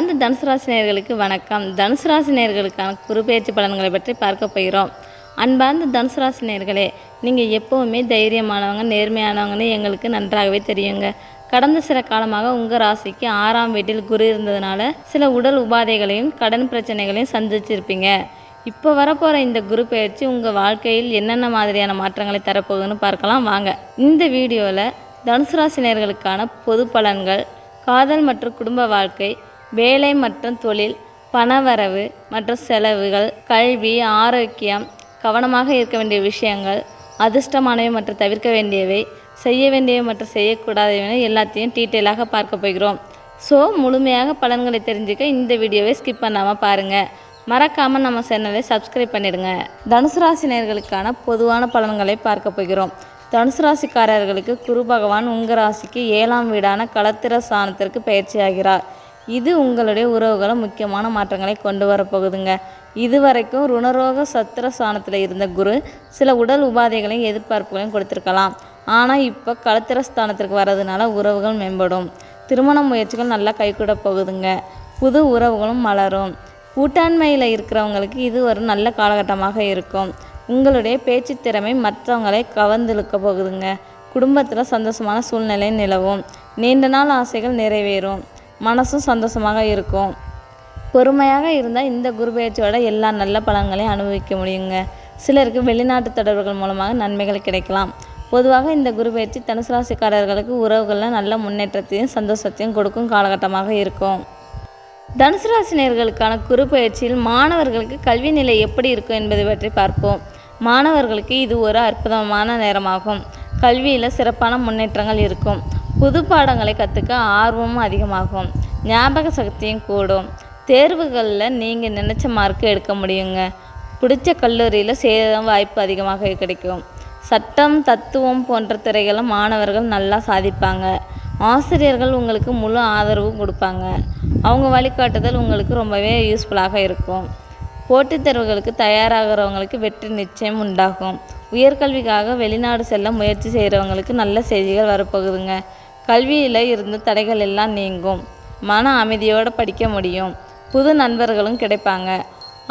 அன்பார்ந்த தனுசு ராசினியர்களுக்கு வணக்கம். தனுசு ராசினியர்களுக்கான குறுபெயர்ச்சி பலன்களை பற்றி பார்க்க போகிறோம். அன்பார்ந்த தனுசு ராசினியர்களே நீங்கள் எப்போவுமே தைரியமானவங்க நேர்மையானவங்கன்னு எங்களுக்கு நன்றாகவே தெரியுங்க. கடந்த சில காலமாக உங்கள் ராசிக்கு ஆறாம் வீட்டில் குரு இருந்ததுனால சில உடல் உபாதைகளையும் கடன் பிரச்சனைகளையும் சந்திச்சிருப்பீங்க. இப்போ வரப்போகிற இந்த குரு பயிற்சி உங்கள் வாழ்க்கையில் என்னென்ன மாதிரியான மாற்றங்களை தரப்போகுதுன்னு பார்க்கலாம். வாங்க. இந்த வீடியோவில் தனுசு ராசினியர்களுக்கான பொது பலன்கள் காதல் மற்றும் குடும்ப வாழ்க்கை வேலை மற்றும் தொழில் பணவரவு மற்றும் செலவுகள் கல்வி ஆரோக்கியம் கவனமாக இருக்க வேண்டிய விஷயங்கள் அதிர்ஷ்டமானவை மற்றும் தவிர்க்க வேண்டியவை செய்ய வேண்டியவை மற்றும் செய்யக்கூடாதவை எல்லாத்தையும் டீட்டெயிலாக பார்க்க போகிறோம். ஸோ முழுமையாக பலன்களை தெரிஞ்சுக்க இந்த வீடியோவை ஸ்கிப் பண்ணாமல் பாருங்கள் மறக்காமல் நம்ம சேனலை சப்ஸ்கிரைப் பண்ணிடுங்க. தனுசு ராசி நேர்களுக்கான பொதுவான பலன்களை பார்க்க போகிறோம். தனுசு ராசிக்காரர்களுக்கு குரு பகவான் உங்கள் ராசிக்கு ஏழாம் வீடான களத்திர ஸ்தானத்திற்கு பயிற்சியாகிறார். இது உங்களுடைய உறவுகளை முக்கியமான மாற்றங்களை கொண்டு வரப்போகுதுங்க இதுவரைக்கும் ருணரோக சத்திர ஸ்தானத்தில் இருந்த குரு சில உடல் உபாதைகளையும் எதிர்பார்ப்புகளையும் கொடுத்துருக்கலாம். ஆனால் இப்போ களத்திர ஸ்தானத்திற்கு வர்றதுனால உறவுகள் மேம்படும். திருமண முயற்சிகள் நல்லா கைகூட போகுதுங்க. புது உறவுகளும் மலரும். கூட்டாண்மையில் இருக்கிறவங்களுக்கு இது ஒரு நல்ல காலகட்டமாக இருக்கும். உங்களுடைய பேச்சு திறமை மற்றவங்களை கவர்ந்திழுக்க போகுதுங்க. குடும்பத்தில் சந்தோஷமான சூழ்நிலை நிலவும். நீண்ட நாள் ஆசைகள் நிறைவேறும். மனசும் சந்தோஷமாக இருக்கும். பொறுமையாக இருந்தால் இந்த குரு பயிற்சியோட எல்லா நல்ல பலன்களையும் அனுபவிக்க முடியுங்க. சிலருக்கு வெளிநாட்டு தொடர்புகள் மூலமாக நன்மைகள் கிடைக்கலாம். பொதுவாக இந்த குரு பயிற்சி தனுசு ராசிக்காரர்களுக்கு உறவுகளில் நல்ல முன்னேற்றத்தையும் சந்தோஷத்தையும் கொடுக்கும் காலகட்டமாக இருக்கும். தனுசு ராசினியர்களுக்கான குரு பயிற்சியில் மாணவர்களுக்கு கல்வி நிலை எப்படி இருக்கும் என்பதை பற்றி பார்ப்போம். மாணவர்களுக்கு இது ஒரு அற்புதமான நேரமாகும். கல்வியில் சிறப்பான முன்னேற்றங்கள் இருக்கும். புது பாடங்களை கற்றுக்க ஆர்வமும் அதிகமாகும். ஞாபக சக்தியும் கூடும். தேர்வுகளில் நீங்கள் நினச்ச மார்க் எடுக்க முடியுங்க. பிடிச்ச கல்லூரியில் சேர வாய்ப்பு அதிகமாக கிடைக்கும். சட்டம் தத்துவம் போன்ற துறைகளில் மாணவர்கள் நல்லா சாதிப்பாங்க. ஆசிரியர்கள் உங்களுக்கு முழு ஆதரவும் கொடுப்பாங்க. அவங்க வழிகாட்டுதல் உங்களுக்கு ரொம்பவே யூஸ்ஃபுல்லாக இருக்கும். போட்டித் தேர்வுகளுக்கு தயாராகிறவங்களுக்கு வெற்றி நிச்சயம் உண்டாகும். உயர்கல்விக்காக வெளிநாடு செல்ல முயற்சி செய்கிறவங்களுக்கு நல்ல செய்திகள் வரப்போகுதுங்க. கல்வியில் இருந்த தடைகள் எல்லாம் நீங்கும். மன அமைதியோடு படிக்க முடியும். புது நண்பர்களும் கிடைப்பாங்க.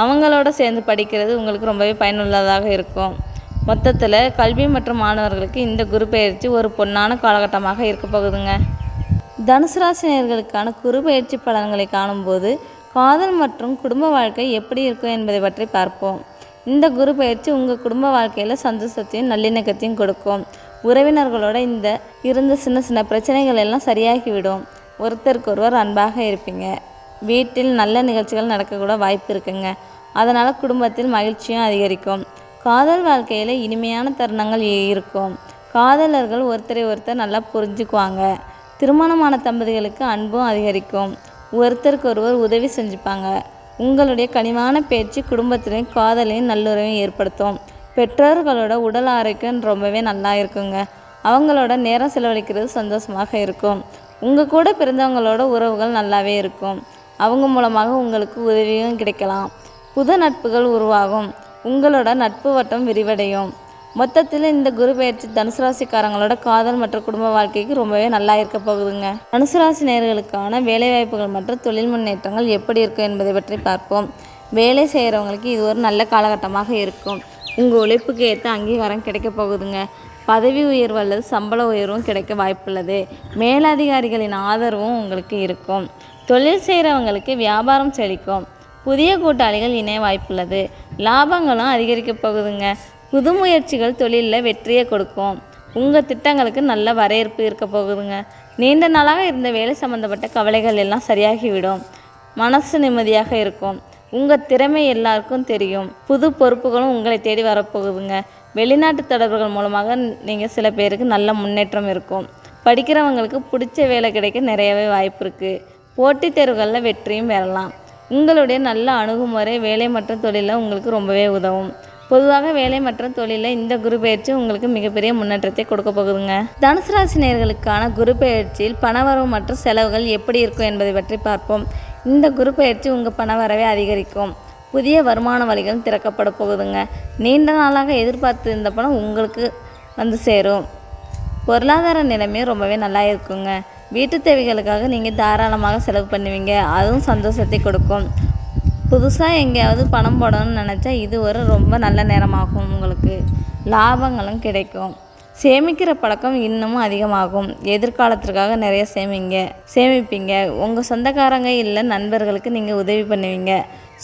அவங்களோட சேர்ந்து படிக்கிறது உங்களுக்கு ரொம்பவே பயனுள்ளதாக இருக்கும். மொத்தத்தில் கல்வி மற்றும் மாணவர்களுக்கு இந்த குரு பயிற்சி ஒரு பொன்னான காலகட்டமாக இருக்க போகுதுங்க. தனுசு ராசினியர்களுக்கான குரு பயிற்சி பலன்களை காணும்போது காதல் மற்றும் குடும்ப வாழ்க்கை எப்படி இருக்கும் என்பதை பற்றி பார்ப்போம். இந்த குரு பயிற்சி உங்கள் குடும்ப வாழ்க்கையில் சந்தோஷத்தையும் நல்லிணக்கத்தையும் கொடுக்கும். உறவினர்களோட இந்த இருந்த சின்ன சின்ன பிரச்சனைகள் எல்லாம் சரியாகிவிடும். ஒருத்தருக்கு ஒருவர் அன்பாக இருப்பீங்க. வீட்டில் நல்ல நிகழ்ச்சிகள் நடக்கக்கூட வாய்ப்பு இருக்குங்க. அதனால் குடும்பத்தில் மகிழ்ச்சியும் அதிகரிக்கும். காதல் வாழ்க்கையில் இனிமையான தருணங்கள் இருக்கும். காதலர்கள் ஒருத்தரை ஒருத்தர் நல்லா புரிஞ்சுக்குவாங்க. திருமணமான தம்பதிகளுக்கு அன்பும் அதிகரிக்கும். ஒருத்தருக்கு ஒருவர் உதவி செஞ்சுப்பாங்க. உங்களுடைய கனிவான பேச்சு குடும்பத்திலையும் காதலையும் நல்லுறவையும் ஏற்படுத்தும். பெற்றோர்களோட உடல் ஆரோக்கியம் ரொம்பவே நல்லா இருக்குங்க. அவங்களோட நேரம் செலவழிக்கிறது சந்தோஷமாக இருக்கும். உங்கள் கூட பிறந்தவங்களோட உறவுகள் நல்லாவே இருக்கும். அவங்க மூலமாக உங்களுக்கு உதவியும் கிடைக்கலாம். புது நட்புகள் உருவாகும். உங்களோட நட்பு வட்டம் விரிவடையும். மொத்தத்தில் இந்த குரு பயிற்சி தனுசு ராசிக்காரங்களோட காதல் மற்றும் குடும்ப வாழ்க்கைக்கு ரொம்பவே நல்லா இருக்க போகுதுங்க. தனுசு ராசி நேர்களுக்கான வேலைவாய்ப்புகள் மற்றும் தொழில் முன்னேற்றங்கள் எப்படி இருக்கும் என்பதை பற்றி பார்ப்போம். வேலை செய்கிறவங்களுக்கு இது ஒரு நல்ல காலகட்டமாக இருக்கும். உங்கள் உழைப்புக்கு ஏற்ற அங்கீகாரம் கிடைக்க போகுதுங்க. பதவி உயர்வு அல்லது சம்பள உயர்வும் கிடைக்க வாய்ப்புள்ளது. மேலதிகாரிகளின் ஆதரவும் உங்களுக்கு இருக்கும். தொழில் செய்கிறவங்களுக்கு வியாபாரம் செழிக்கும். புதிய கூட்டாளிகள் இணைய வாய்ப்புள்ளது. லாபங்களும் அதிகரிக்க போகுதுங்க. புது முயற்சிகள் தொழிலில் வெற்றியை கொடுக்கும். உங்கள் திட்டங்களுக்கு நல்ல வரவேற்பு இருக்க போகுதுங்க. நீண்ட நாளாக இருந்த வேலை சம்மந்தப்பட்ட கவலைகள் எல்லாம் சரியாகிவிடும். மனசு நிம்மதியாக இருக்கும். உங்கள் திறமை எல்லாருக்கும் தெரியும். புது பொறுப்புகளும் உங்களை தேடி வரப்போகுதுங்க. வெளிநாட்டு தொடர்புகள் மூலமாக நீங்கள் சில பேருக்கு நல்ல முன்னேற்றம் இருக்கும். படிக்கிறவங்களுக்கு பிடிச்ச வேலை கிடைக்க நிறையவே வாய்ப்பு இருக்குது போட்டித் தேர்வுகளில் வெற்றியும் பெறலாம். உங்களுடைய நல்ல அணுகுமுறை வேலை மற்றும் தொழிலில் உங்களுக்கு ரொம்பவே உதவும். பொதுவாக வேலை மற்றும் தொழிலில் இந்த குரு பயிற்சி உங்களுக்கு மிகப்பெரிய முன்னேற்றத்தை கொடுக்க போகுதுங்க. தனுசு ராசி நேயர்களுக்கான குரு பயிற்சியில் பணவரவு மற்றும் செலவுகள் எப்படி இருக்கும் என்பதை பற்றி பார்ப்போம். இந்த குரு பயிற்சி உங்கள் பணவரவை அதிகரிக்கும். புதிய வருமான வழிகளும் திறக்கப்பட போகுதுங்க. நீண்ட நாளாக எதிர்பார்த்து இருந்த பணம் உங்களுக்கு வந்து சேரும். பொருளாதார நிலைமையும் ரொம்பவே நல்லா இருக்குங்க. வீட்டு தேவைகளுக்காக நீங்கள் தாராளமாக செலவு பண்ணுவீங்க. அதுவும் சந்தோஷத்தை கொடுக்கும். புதுசாக எங்கேயாவது பணம் போடணும்னு நினச்சா இது ஒரு ரொம்ப நல்ல நேரமாகும் உங்களுக்கு. லாபங்களும் கிடைக்கும். சேமிக்கிற பழக்கம் இன்னமும் அதிகமாகும். எதிர்காலத்திற்காக நிறைய சேமிங்க சேமிப்பீங்க. உங்கள் சொந்தக்காரங்க இல்லை நண்பர்களுக்கு நீங்கள் உதவி பண்ணுவீங்க.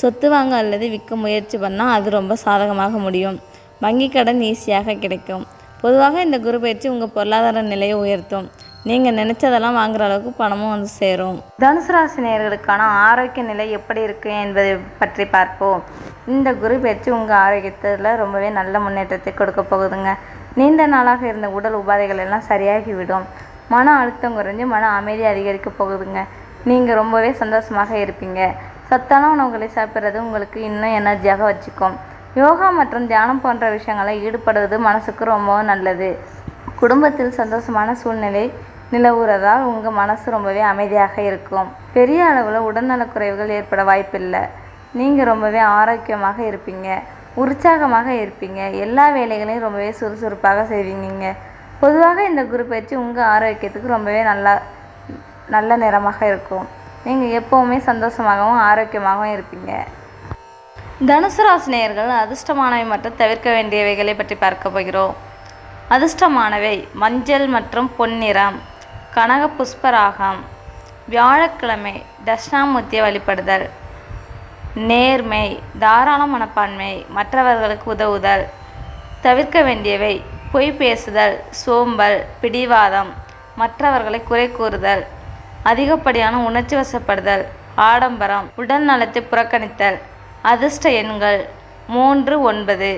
சொத்து வாங்க அல்லது விற்க முயற்சி பண்ணால் அது ரொம்ப சாதகமாக முடியும். வங்கி கடன் ஈஸியாக கிடைக்கும். பொதுவாக இந்த குரு பயிற்சி உங்கள் பொருளாதார நிலையை உயர்த்தும். நீங்கள் நினச்சதெல்லாம் வாங்குற அளவுக்கு பணமும் வந்து சேரும். தனுசு ராசி நேர்களுக்கான ஆரோக்கிய நிலை எப்படி இருக்கு என்பதை பற்றி பார்ப்போம். இந்த குரு பயிற்சி உங்கள் ஆரோக்கியத்தில் ரொம்பவே நல்ல முன்னேற்றத்தை கொடுக்க போகுதுங்க. நீண்ட நாளாக இருந்த உடல் உபாதைகள் எல்லாம் சரியாகிவிடும். மன அழுத்தம் குறைஞ்சு மன அமைதி அதிகரிக்க போகுதுங்க. நீங்கள் ரொம்பவே சந்தோஷமாக இருப்பீங்க. சத்தான உணவுகளை சாப்பிட்றது உங்களுக்கு இன்னும் எனர்ஜியாக வச்சுக்கும். யோகா மற்றும் தியானம் போன்ற விஷயங்களை ஈடுபடுவது மனசுக்கு ரொம்பவும் நல்லது. குடும்பத்தில் சந்தோஷமான சூழ்நிலை நிலவுறதால் உங்கள் மனசு ரொம்பவே அமைதியாக இருக்கும். பெரிய அளவில் உடல்நலக்குறைவுகள் ஏற்பட வாய்ப்பில்லை. நீங்கள் ரொம்பவே ஆரோக்கியமாக இருப்பீங்க. உற்சாகமாக இருப்பீங்க. எல்லா வேலைகளையும் ரொம்பவே சுறுசுறுப்பாக செய்வீங்க. பொதுவாக இந்த குரு பயிற்சி உங்கள் ஆரோக்கியத்துக்கு ரொம்பவே நல்லா நல்ல நிறமாக இருக்கும். நீங்கள் எப்போவுமே சந்தோஷமாகவும் ஆரோக்கியமாகவும் இருப்பீங்க. தனுசு ராசினியர்கள் அதிர்ஷ்டமானவை மற்றும் தவிர்க்க வேண்டியவைகளை பற்றி பார்க்க போகிறோம். அதிர்ஷ்டமானவை மஞ்சள் மற்றும் பொன்னிறம் கனக புஷ்பராகம் வியாழக்கிழமை தட்சிணாமூர்த்தியை வழிபடுதல். நேர்மை தாராள மனப்பான்மை மற்றவர்களுக்கு உதவுதல் தவிர்க்க வேண்டியவை பொய் பேசுதல் சோம்பல் பிடிவாதம் மற்றவர்களை குறை கூறுதல் அதிகப்படியான உணர்ச்சி வசப்படுதல் ஆடம்பரம் உடல் நலத்தை புறக்கணித்தல் அதிர்ஷ்ட எண்கள் மூன்று ஒன்பது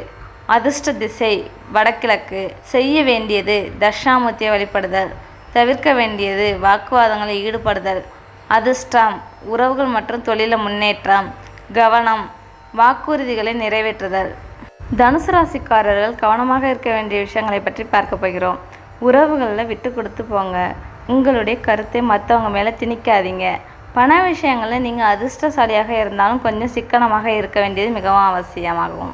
அதிர்ஷ்ட திசை வடகிழக்கு செய்ய வேண்டியது தட்சிணாமூர்த்தியை வழிபடுதல் தவிர்க்க வேண்டியது வாக்குவாதங்களில் ஈடுபடுதல் அதிர்ஷ்டம் உறவுகள் மற்றும் தொழில முன்னேற்றம் கவனம். வாக்குறுதிகளை நிறைவேற்றுதல். தனுசு ராசிக்காரர்கள் கவனமாக இருக்க வேண்டிய விஷயங்களை பற்றி பார்க்க போகிறோம். உறவுகளில் விட்டு கொடுத்து போங்க. உங்களுடைய கருத்தை மற்றவங்க மேலே திணிக்காதீங்க. பண விஷயங்களில் நீங்கள் அதிர்ஷ்டசாலியாக இருந்தாலும் கொஞ்சம் சிக்கனமாக இருக்க வேண்டியது மிகவும் அவசியமாகும்.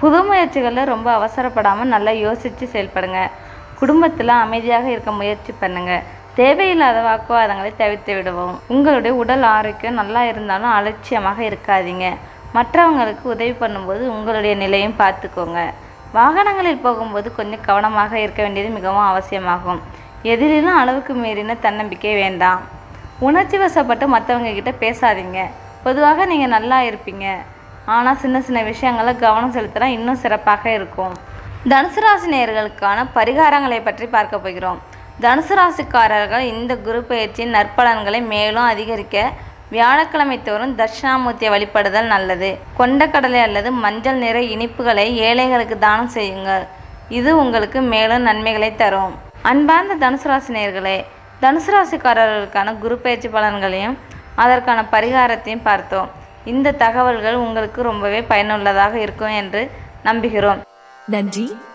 புது முயற்சிகளில் ரொம்ப அவசரப்படாமல் நல்லா யோசித்து செயல்படுங்க. குடும்பத்தில் அமைதியாக இருக்க முயற்சி பண்ணுங்க. தேவையில்லாத வாக்குவாதங்களை தவிர்த்து விடுவோம். உங்களுடைய உடல் ஆரோக்கியம் நல்லா இருந்தாலும் அலட்சியமாக இருக்காதீங்க. மற்றவங்களுக்கு உதவி பண்ணும்போது உங்களுடைய நிலையும் பார்த்துக்கோங்க. வாகனங்களில் போகும்போது கொஞ்சம் கவனமாக இருக்க வேண்டியது மிகவும் அவசியமாகும். எதிரிலும் அளவுக்கு மீறின தன்னம்பிக்கை வேண்டாம். உணர்ச்சி வசப்பட்டு மற்றவங்க கிட்ட பேசாதீங்க. பொதுவாக நீங்கள் நல்லா இருப்பீங்க. ஆனால் சின்ன சின்ன விஷயங்களை கவனம் செலுத்தினா இன்னும் சிறப்பாக இருக்கும். தனுசு ராசி நேர்களுக்கான பரிகாரங்களை பற்றி பார்க்க போகிறோம். தனுசு ராசிக்காரர்கள் இந்த குரு பயிற்சியின் நற்பலன்களை மேலும் அதிகரிக்க வியாழக்கிழமை தோறும் தட்சிணாமூர்த்தியை வழிபடுதல் நல்லது. கொண்டக்கடலை அல்லது மஞ்சள் நிற இனிப்புகளை ஏழைகளுக்கு தானம் செய்யுங்கள். இது உங்களுக்கு மேலும் நன்மைகளை தரும். அன்பார்ந்த தனுசு ராசி நேயர்களே தனுசு ராசிக்காரர்களுக்கான குரு பயிற்சி பலன்களையும் அதற்கான பரிகாரத்தையும் பார்த்தோம். இந்த தகவல்கள் உங்களுக்கு ரொம்பவே பயனுள்ளதாக இருக்கும் என்று நம்புகிறோம். நன்றி.